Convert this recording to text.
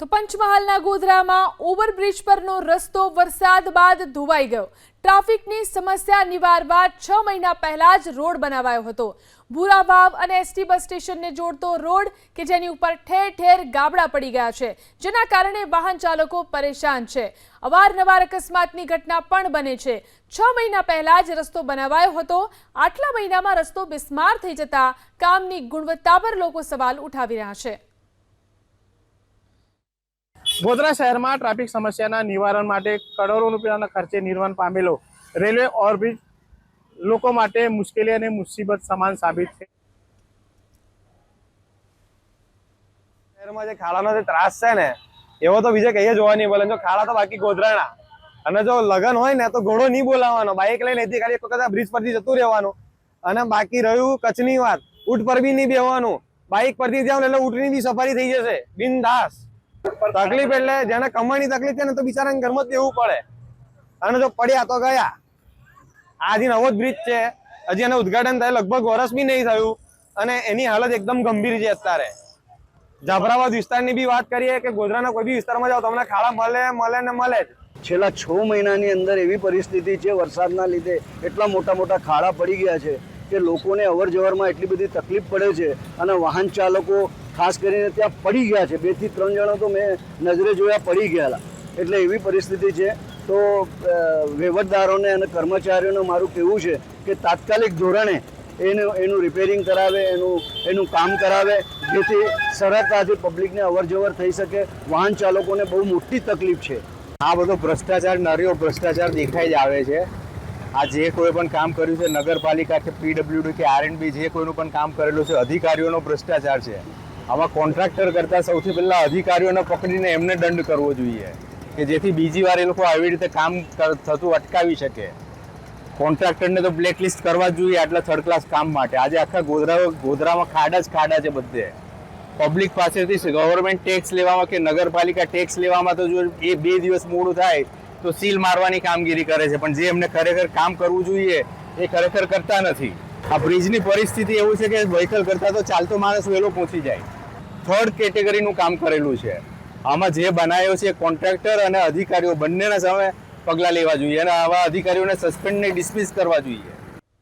તો પંચમહાલના ગોધરામાં ઓવરબ્રિજ પરનો રસ્તો વરસાદ બાદ ધોવાઈ ગયો. ટ્રાફિકની સમસ્યા નિવારવા છ મહિના પહેલા જ રોડ બનાવાયો હતો. ભૂરા વાવ અને એસટી બસ સ્ટેશનને જોડતો રોડ કે જેની ઉપર ઠેર ઠેર ગાબડા પડી ગયા છે, જેના કારણે વાહન ચાલકો પરેશાન છે. અવારનવાર અકસ્માતની ઘટના પણ બને છે. છ મહિના પહેલા જ રસ્તો બનાવાયો હતો. આટલા મહિનામાં રસ્તો બિસ્માર થઈ જતા કામની ગુણવત્તા પર લોકો સવાલ ઉઠાવી રહ્યા છે. ગોધરા શહેરમાં ટ્રાફિક સમસ્યાના નિવારણ માટે કરોડો રૂપિયાના ખર્ચે નિર્માણ પામેલો રેલવે ઓવરબ્રિજ લોકો માટે મુશ્કેલી અને મુસીબત સમાન સાબિત છે. શહેરમાં જે ખાડાનો જે ત્રાસ છે ને, એવો તો બીજે કહીએ જોવા નહીં બોલે જો ખાડા તો બાકી ગોધરાના. અને જો લગન હોય ને, તો ઘોડો નહીં બોલાવવાનો. બાઇક લઈને એથી ખાલી એક વખત બ્રિજ પરથી જતું રહેવાનું. અને બાકી રહ્યું કચ્છની વાત. ઊંટ પર બી નહીં બેહવાનું. બાઇક પરથી જાવ એટલે ઊંટની બી સફારી થઈ જશે. બિનદાસ તકલીફ એટલે જેને કમાણી તકલીફ છે ને તો બિચારાને ઘરમાં દેવું પડે. અને જો પડ્યા તો ગયા. આજે નવો જ બ્રિજ છે. હજી એનું ઉદઘાટન થાય લગભગ વર્ષ બી નહીં થયું. અને એની હાલત એકદમ ગંભીર છે અત્યારે. જાફરાબાદ વિસ્તારની બી વાત કરીએ કે ગોધરાના કોઈ બી વિસ્તારમાં જાઓ તમને ખાડા મળે મળે ને મળે જ. છેલ્લા છ મહિનાની અંદર એવી પરિસ્થિતિ છે વરસાદના લીધે એટલા મોટા મોટા ખાડા પડી ગયા છે કે લોકોને અવર જવરમાં એટલી બધી તકલીફ પડે છે અને વાહન ચાલકો ખાસ કરીને ત્યાં પડી ગયા છે. બેથી ત્રણ જણા તો મેં નજરે જોયા પડી ગયેલા. એટલે એવી પરિસ્થિતિ છે. તો વહીવટદારોને અને કર્મચારીઓને મારું કહેવું છે કે તાત્કાલિક ધોરણે એનું એનું રિપેરિંગ કરાવે, એનું એનું કામ કરાવે, જેથી સરળતાથી પબ્લિકને અવર જવર થઈ શકે. વાહન ચાલકોને બહુ મોટી તકલીફ છે. આ બધો ભ્રષ્ટાચાર નર્યો ભ્રષ્ટાચાર દેખાઈ જ આવે છે. આ જે કોઈ પણ કામ કર્યું છે, નગરપાલિકા કે પીડબ્લ્યુડી કે આરએનબી જે કોઈનું પણ કામ કરેલું છે, અધિકારીઓનો ભ્રષ્ટાચાર છે. આમાં કોન્ટ્રાક્ટર કરતાં સૌથી પહેલાં અધિકારીઓને પકડીને એમને દંડ કરવો જોઈએ કે જેથી બીજી વાર એ લોકો આવી રીતે કામ થતું અટકાવી શકે. કોન્ટ્રાક્ટરને તો બ્લેકલિસ્ટ કરવા જ જોઈએ આટલા થર્ડ ક્લાસ કામ માટે. આજે આખા ગોધરા, ગોધરામાં ખાડા જ ખાડા છે બધે. પબ્લિક પાસેથી ગવર્મેન્ટ ટેક્સ લેવામાં કે નગરપાલિકા ટેક્સ લેવામાં તો જો એ બે દિવસ મોડું થાય, તો સીલ મારવાની કામગીરી કરે છે. પણ જે એમને ખરેખર કામ કરવું જોઈએ, એ ખરેખર કરતા નથી. આ બ્રિજની પરિસ્થિતિ એવું છે કે વ્હીકલ કરતાં તો ચાલતો માણસ વહેલો પહોંચી જાય. થર્ડ કેટેગરીનું કામ કરેલું છે. આમાં જે બનાવ્યો છે કોન્ટ્રાક્ટર અને અધિકારીઓ બંનેના સામે પગલાં લેવા જોઈએ અને આવા અધિકારીઓને સસ્પેન્ડ ને ડિસમિસ કરવા જોઈએ.